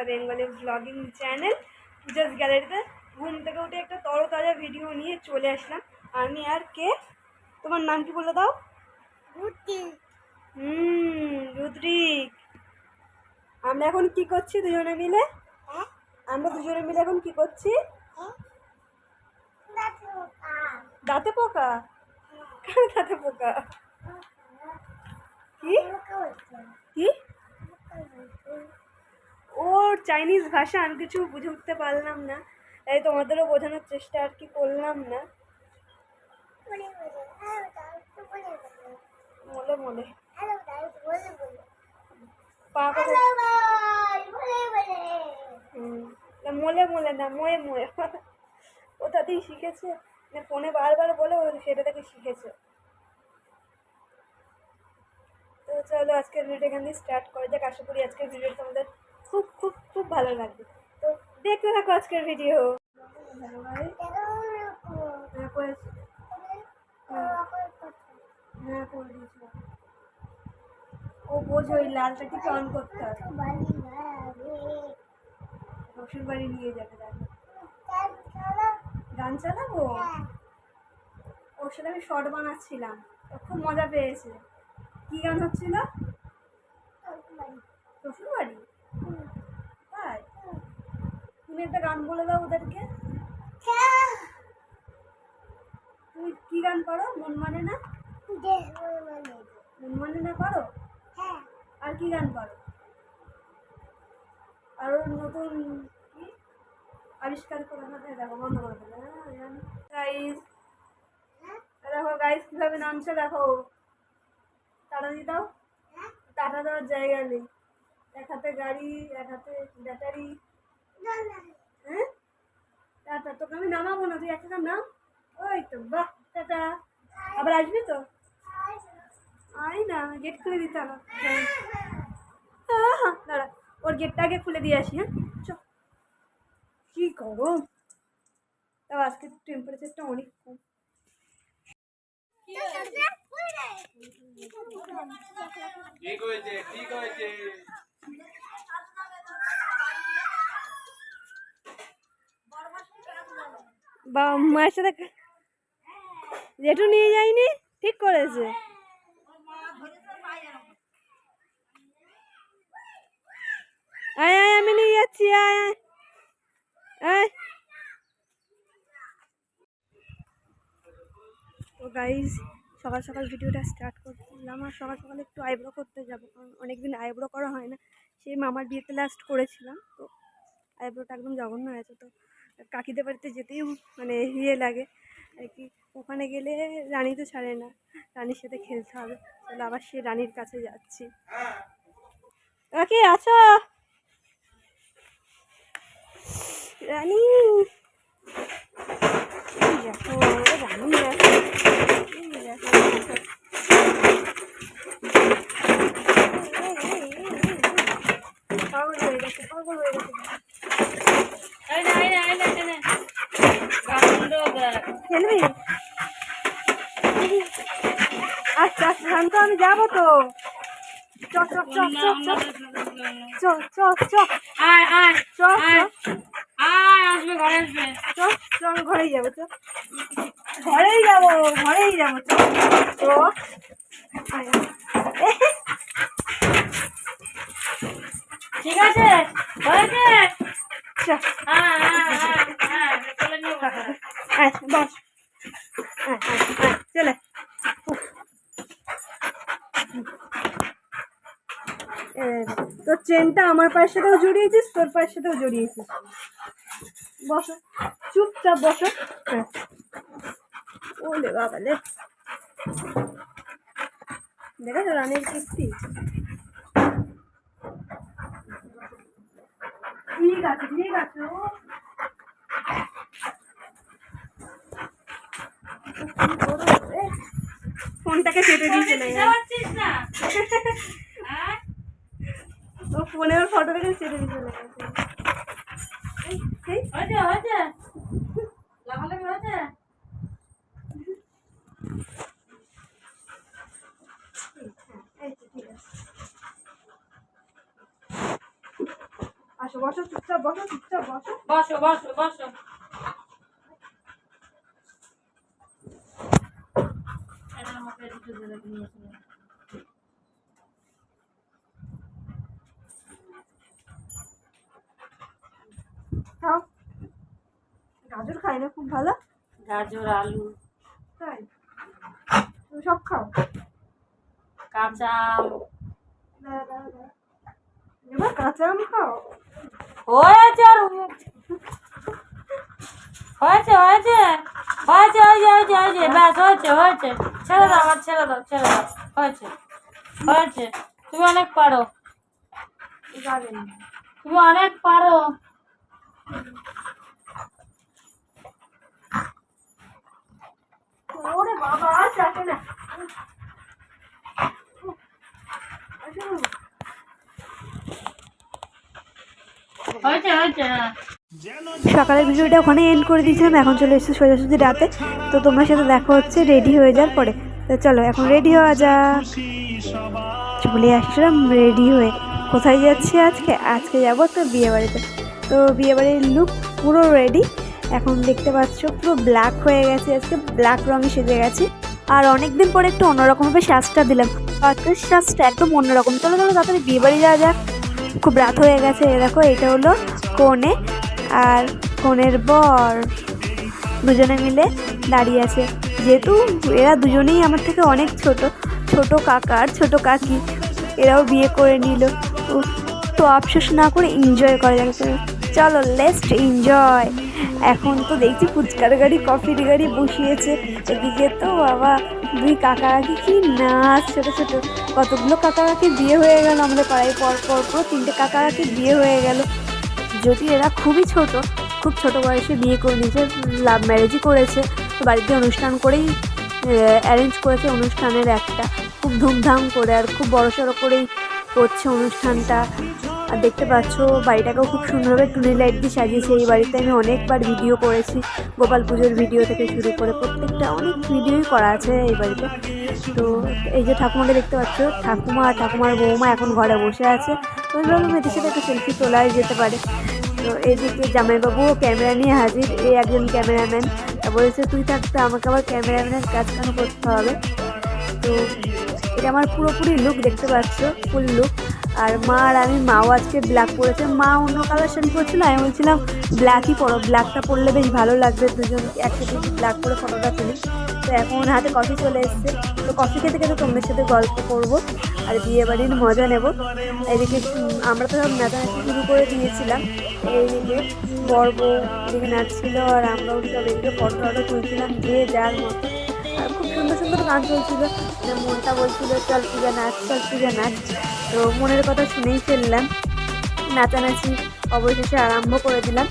My Bengali blogging channel Puja's গ্যালারিতে ঘুম থেকে উঠে একটা তরতাজা ভিডিও নিয়ে চলে আসলাম। আমি আর কে? তোমার নাম কি বলে দাও? হুম রুদ্রিক। আমরা এখন কি করছি দুজনে মিলে? আমরা দুজনে মিলে এখন কি করছি? দাঁতে পোকা। কার দাঁতে পোকা? কি? কি? ওর চাইনিজ ভাষা আমি কিছু বুঝে উঠতে পারলাম না। তাই তোমাদেরও বোঝানোর চেষ্টা আর কি করলাম না। মলে মলে। মলে মলে না, ময়ে ময়ে। ওটাতেই শিখেছে। না, ফোনে বারবার বলে সেটা থেকে শিখেছে। তো চলো, আজকের ভিডিও এখান থেকে স্টার্ট করা যাক। আশা করি আজকের ভিডিও তোমাদের খুব খুব খুব ভালো লাগবে। তো দেখতে থাকো আজকের ভিডিও হ্যাঁ হ্যাঁ করে ও বোঝো ওই লালটা টিপে অন করতে হবে। শ্বশুর বাড়ি নিয়ে যাবে গান চালাবো? ওর সাথে আমি শর্ট বানাচ্ছিলাম। খুব মজা পেয়েছে। কি গান হচ্ছিল? শ্বশুর বাড়ি তুমি একটা গান বলে দাও ওদেরকে। তুমি কি গান পারো? মন মানে না? মন মানে না পারো? আর কি গান পারো? আর নতুন কি? আবিষ্কার করে না দেখো, বন্ধ করে দেবে। হ্যাঁ গাইস দেখো গাইস কীভাবে নামছে দেখো। টাটা দিয়ে দাও। টাটা দেওয়ার জায়গা নেই। এক হাতে গাড়ি, এক হাতে ব্যাটারি। হ্যাঁ টাটা, তোকে আমি নামাবো না, তুই একটা নাম। ওই তো, বাহ, টাটা। আবার আসবি তো? আয় না গেট খুলে দিতে হ্যাঁ দাঁড়া, ওর গেটটা আগে খুলে দিয়ে আসি হ্যাঁ? চ কী গরম। তাও আজকে টেম্পারেচারটা অনেক কম। ঠিক হয়েছে ঠিক হয়েছে। বা মায়ের সাথে জেঠু নিয়ে যায়নি? ঠিক করেছে। আয় আয়, আমি নিয়ে যাচ্ছি, আয় আয়। আয়। তো গাইজ সকাল সকাল ভিডিওটা স্টার্ট করছিলাম আর সকাল সকাল একটু আইব্রো করতে যাব, কারণ অনেকদিন আইব্রো করা হয় না। সেই মামার বিয়েতে লাস্ট করেছিলাম, তো আইব্রোটা একদম জঘন্য হয়েছে, তো কাকিদের বাড়িতে যেতেই মানে ইয়ে লাগে। আর কি ওখানে গেলে রানী তো ছাড়ে না রানীর সাথে খেলতে হবে। তাহলে আবার সে রানীর কাছে যাচ্ছি। কাকি আছো? রানী! দেখো রানী দেখো দেখো, দেখো। পাগল হয়ে গেছে পাগল হয়ে গেছে খেলবি আচ্ছা আচ্ছা শান্ত আমি যাব তো। চ চ চ চ চ চ চ চ চ চ চ আমি ঘরেই যাব চ ঘরেই যাব ঘরেই যাব চ চ আয়, আয়। ঠিক আছে হয়েছে। চ হ্যাঁ হ্যাঁ হ্যাঁ হ্যাঁ চলে নিয়ে বসো। আয় বস। আয় আয় আয়। তোর চেনটা আমার পায়ের সাথেও জড়িয়েছিস তোর পায়ের সাথেও জড়িয়েছিস। বসো চুপচাপ বসো। হ্যাঁ ওলে বাবালে দেখেছ রানের কীর্তি? ঠিক আছে ঠিক আছে ও। ফোনটাকে কেটে দিয়ে চলে না ফোনে ওর ফটো দেখে সেটা দিতে হয়েছে হয়েছে। লাগালাগি হয়েছে? হ্যাঁ, আসো বসো চুপচাপ বসো চুপচাপ বসো। বসো বসো বসো। আমাকে নিয়ে গাজর আলু। তাই? তুমি সব খাও? কাঁচা আম। দাঁড়া, দাঁড়া, দাঁড়া। এবার কাঁচা আম খাও? হয়েছে আর হয়েছে। হয়েছে হয়েছে। হয়েছে হয়েছে হয়েছে ব্যাস হয়েছে হয়েছে। ছেড়ে দাও আমার ছেড়ে দাও ছেড়ে দাও। হয়েছে হয়েছে। তুমি অনেক পারো। তুমি অনেক পারো ওরে বাবা আর চাটে না আসো। হয়েছে হয়েছে হ্যাঁ সকালের ভিডিওটা ওখানে এন্ড করে দিয়েছিলাম এখন চলে এসেছে সোজাসুজি রাতে। তো তোমার সাথে দেখা হচ্ছে রেডি হয়ে যাওয়ার পরে। তো চলো এখন রেডি হওয়া যা চলে আসলাম রেডি হয়ে। কোথায় যাচ্ছি আজকে? আজকে যাব তো বিয়ে বাড়িতে তো বিয়ে বাড়ির লুক পুরো রেডি এখন দেখতে পাচ্ছ, পুরো ব্ল্যাক হয়ে গেছে, আজকে ব্ল্যাক রঙে সেজে গেছে। আর অনেক দিন পরে একটু অন্যরকমভাবে শ্বাসটা দিলাম। আজকের সাজটা একদম অন্যরকম। চলো চলো, তাড়াতাড়ি বিয়ে বাড়ি যাওয়া যাক। খুব রাত হয়ে গেছে দেখো, এটা হলো কনে আর কনের বর দুজনে মিলে দাঁড়িয়ে আছে। যেহেতু এরা দুজনেই আমার থেকে অনেক ছোট ছোট কাকার ছোট কাকি, এরাও বিয়ে করে নিল। তো আফসোস না করে এনজয় করা যাবে চলো লেস্ট এনজয় এখন তো দেখছি ফুচকার গাড়ি, কফির গাড়ি বসিয়েছে। এদিকে তো বাবা, দুই কাকা কাকি, কি নাচ, ছোট ছোট। কতগুলো কাকা কাকি বিয়ে হয়ে গেল আমাদের পাড়ায়, পর পর পর তিনটে কাকা কাকি বিয়ে হয়ে গেল। যদি এরা খুবই ছোট, খুব ছোট বয়সে বিয়ে করে নিয়েছে লাভ ম্যারেজই করেছে, তো বাড়িতে অনুষ্ঠান করেই অ্যারেঞ্জ করেছে অনুষ্ঠানের একটা। খুব ধুমধাম করে আর খুব বড় সড়ো করেই করছে অনুষ্ঠানটা। আর দেখতে পাচ্ছ, বাড়িটাকেও খুব সুন্দরভাবে টুনি লাইট দিয়ে সাজিয়েছে। এই বাড়িতে আমি অনেকবার ভিডিও করেছি, গোপাল পুজোর ভিডিও থেকে শুরু করে প্রত্যেকটা অনেক ভিডিওই করা আছে এই বাড়িতে। তো এই যে ঠাকুমাকে দেখতে পাচ্ছ, ঠাকুমা আর ঠাকুমার বৌমা এখন ঘরে বসে আছে। তো ভাবলাম এদের সাথে একটা সেলফি তোলাই যেতে পারে। তো এদিকে জামাইবাবুও ক্যামেরা নিয়ে হাজির এই একজন ক্যামেরাম্যান বলেছে, তুই থাকতে আমাকে আবার ক্যামেরাম্যানের কাজ কেন করতে হবে। তো এটা আমার পুরোপুরি লুক দেখতে পাচ্ছ? ফুল লুক আর মা আর আমি, মাও আজকে ব্ল্যাক পরেছে। মা অন্য কালার শাড়ি পরছিল, আমি বলছিলাম ব্ল্যাকই পরো। ব্ল্যাকটা পরলে বেশ ভালো লাগবে, দুজন একসাথে ব্ল্যাক পরে ফটোটা তুলি। তো এখন হাতে কফি চলে এসছে। তো কফি খেতে খেতে তোমাদের সাথে গল্প করব আর বিয়ে বাড়ির মজা নেব। এদিকে আমরা তো সব নাচানাচি শুরু করে দিয়েছিলাম। এইদিকে বর বউ, এদিকে নাচছিল আর আমরাও সব এদিকে ফটো ফটো তুলছিলাম, যে যার মতো। সুন্দর গান চলছিল। যে মনটা বলছিল, চল পূজা নাচ, চল পূজা নাচ। তো মনের কথা শুনেই ফেললাম। নাচানাচি অবশেষে আরম্ভ করে দিলাম।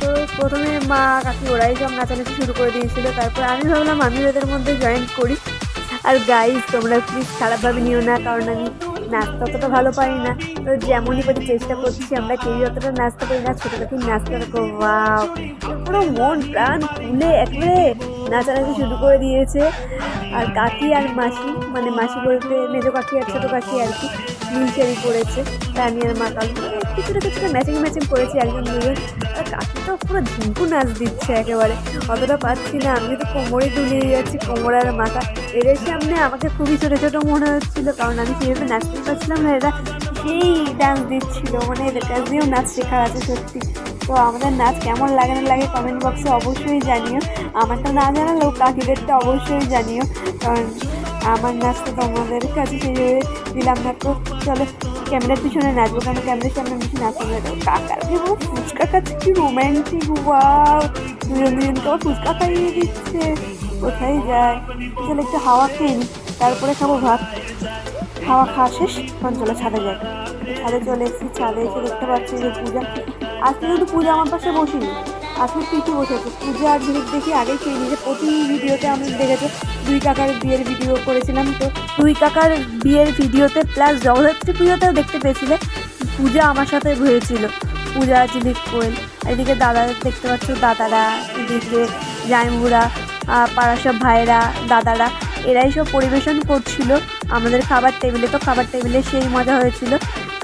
তো প্রথমে মা কাকি ওরাই সব নাচানাচি শুরু করে দিয়েছিল। তারপর আমি ভাবলাম, আমি ওদের মধ্যে জয়েন করি। আর গাইজ তোমরা প্লিজ খারাপভাবে নিও না, কারণ আমি নাচতে অতটা ভালো পারি না। তো যেমনই করে চেষ্টা করছি, আমরা কেউই অতটা নাচতে পারি না, ছোটো থেকে নাচতে থাকো ওয়াও পুরো মন, প্রাণ খুলে, একেবারে নাচানাচি শুরু করে দিয়েছে। আর কাকি আর মাসি মানে মাসি বলতে মেজো কাকি আর ছোটো কাকি আর কি নীল শাড়ি পরেছে রানি আর মা কাল কিছুটা কিছুটা ম্যাচিং ম্যাচিং করেছি একজন দুজন। আর কাকি তো পুরো ঝুঁকু নাচ দিচ্ছে একেবারে। অতটা পাচ্ছি না, আমি তো কোমরে দুলিয়ে যাচ্ছি, কোমর আর মাথা। এদের সামনে আমাকে খুবই ছোটো ছোটো মনে হচ্ছিল, কারণ আমি সেভাবে নাচতে পারছিলাম না। এরা সেই ডান্স দিচ্ছিল মানে এদের কাছ দিয়েও নাচ শেখার আছে সত্যি। তো আমাদের নাচ কেমন লাগে না লাগে কমেন্ট বক্সে অবশ্যই জানিও। আমারটা না জানালেও কাকিদেরটা অবশ্যই জানিও, কারণ আমার নাচ তো তোমাদের কাছে সেইভাবে দিলাম না তো। চলো, ক্যামেরার পিছনে নাচবো, কারণ ক্যামেরার সামনে বেশি নাচবো না তো ফুচকা খাচ্ছে কি রোম্যান্টিক ওয়াও দুজন আবার ফুচকা খাইয়ে দিচ্ছে। কোথায় যায়? চলো একটু হাওয়া খেয়ে নিই তারপরে খাব ভাত। খাওয়া খাওয়া শেষ তখন চলো ছাদে যাই। ছাদে চলে এসেছি, ছাদে এসে দেখতে পাচ্ছি যে পূজা। আজকে কিন্তু পূজা আমার পাশে বসিনি, আজকে পিঠে বসেছে? পূজা আর ঝিলিক দেখি আগে সেই নিয়েছে প্রতি ভিডিওতে আমি দেখেছি, দুই কাকার বিয়ের ভিডিও করেছিলাম তো। দুই কাকার বিয়ের ভিডিওতে প্লাস জগদ্ধাত্রী পুজোতেও দেখতে পেয়েছিলে, পূজা আমার সাথে হয়েছিল। পূজা ঝিলিক কোয়েল, এদিকে দাদা দেখতে পাচ্ছ, দাদারা, এদিকে জাইমুরা পাড়ার সব ভাইরা দাদারা, এরাই সব পরিবেশন করছিল। আমাদের খাবার টেবিলে তো খাবার টেবিলে সেই মজা হয়েছিল।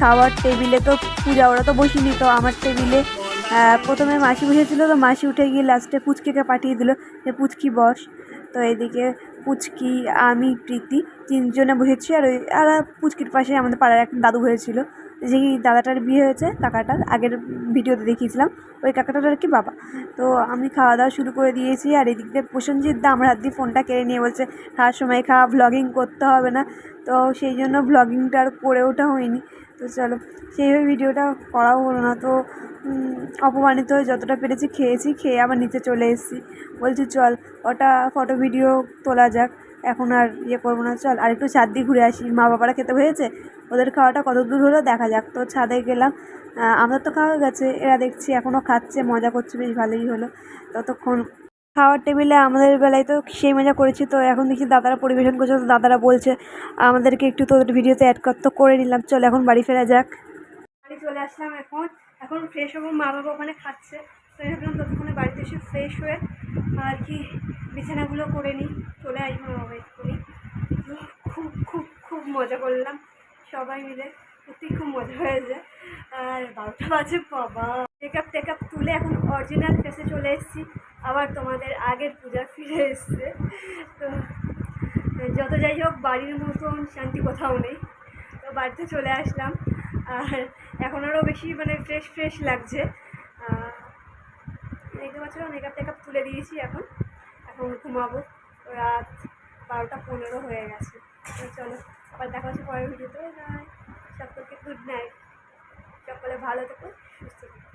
খাবার টেবিলে তো পূজা, ওরা তো বসিনি তো। আমার টেবিলে প্রথমে মাসি বসেছিল তো মাসি উঠে গিয়ে লাস্টে পুচকিকে পাঠিয়ে দিল যে, পুচকি বস। তো এদিকে পুচকি, আমি, প্রীতি তিনজনে বসেছি আর ওই, আর পুচকির পাশে আমাদের পাড়ার একটা দাদু হয়েছিল। যেই দাদাটার বিয়ে হয়েছে, কাকাটার, আগের ভিডিওতে দেখিয়েছিলাম, ওই কাকাটার আর কি বাবা? তো আমি খাওয়া দাওয়া শুরু করে দিয়েছি আর এদিক দিয়ে প্রসেনজিৎ দা আমার হাত দিয়ে ফোনটা কেড়ে নিয়ে বলছে, খাওয়ার সময় খাওয়া ভ্লগিং করতে হবে না। তো সেই জন্য ভ্লগিংটা আর করে ওঠা হয়নি। তো চলো, সেইভাবে ভিডিওটা করাও হলো না। তো অপমানিত হয়ে যতটা পেরেছি খেয়েছি, খেয়ে আবার নিচে চলে এসেছি। বলছি, চল ওটা ফটো ভিডিও তোলা যাক। এখন আর ইয়ে করব না, চল আর একটু ছাদ দিয়ে ঘুরে আসি। মা বাবারা খেতে হয়েছে ওদের খাওয়াটা কত দূর হলো দেখা যাক। তো ছাদে গেলাম আমাদের তো খাওয়া গেছে, এরা দেখছি এখনও খাচ্ছে, মজা করছে, বেশ ভালোই হলো। ততক্ষণ খাওয়ার টেবিলে আমাদের বেলায় তো সেই মজা করেছি, তো এখন দেখছি দাদারা পরিবেশন করছে, তো দাদারা বলছে, আমাদেরকে একটু তোদের ভিডিওতে অ্যাড করতে করে নিলাম। চল এখন বাড়ি ফেরা যাক। বাড়ি চলে আসলাম এখন এখন ফ্রেশ হব, মা বাবা ওখানে খাচ্ছে। তো ভাবলাম ততক্ষণে বাড়িতে এসে ফ্রেশ হয়ে আর কি বিছানাগুলো করে নিই চলে আসব মা করি খুব খুব খুব মজা করলাম সবাই মিলে। সত্যি খুব মজা হয়েছে। আর বারোটা বাজে বাবা। মেকআপ টেকআপ তুলে এখন অরিজিনাল ফেসে চলে এসেছি। আবার তোমাদের আগের পূজা ফিরে এসছে। তো যত যাই হোক বাড়ির মতন শান্তি কোথাও নেই। তো বাড়িতে চলে আসলাম। আর এখন আরও বেশি মানে ফ্রেশ ফ্রেশ লাগছে। আহ, দেখতে পাচ্ছ মেকআপ টেকআপ তুলে দিয়েছি এখন। এখন ঘুমাবো। রাত বারোটা পনেরো হয়ে গেছে। চলো, আবার দেখা হচ্ছে পরের ভিডিওতে। বাই। সকলকে গুড নাইট সকলে ভালো থেকো, সুস্থ থেকো।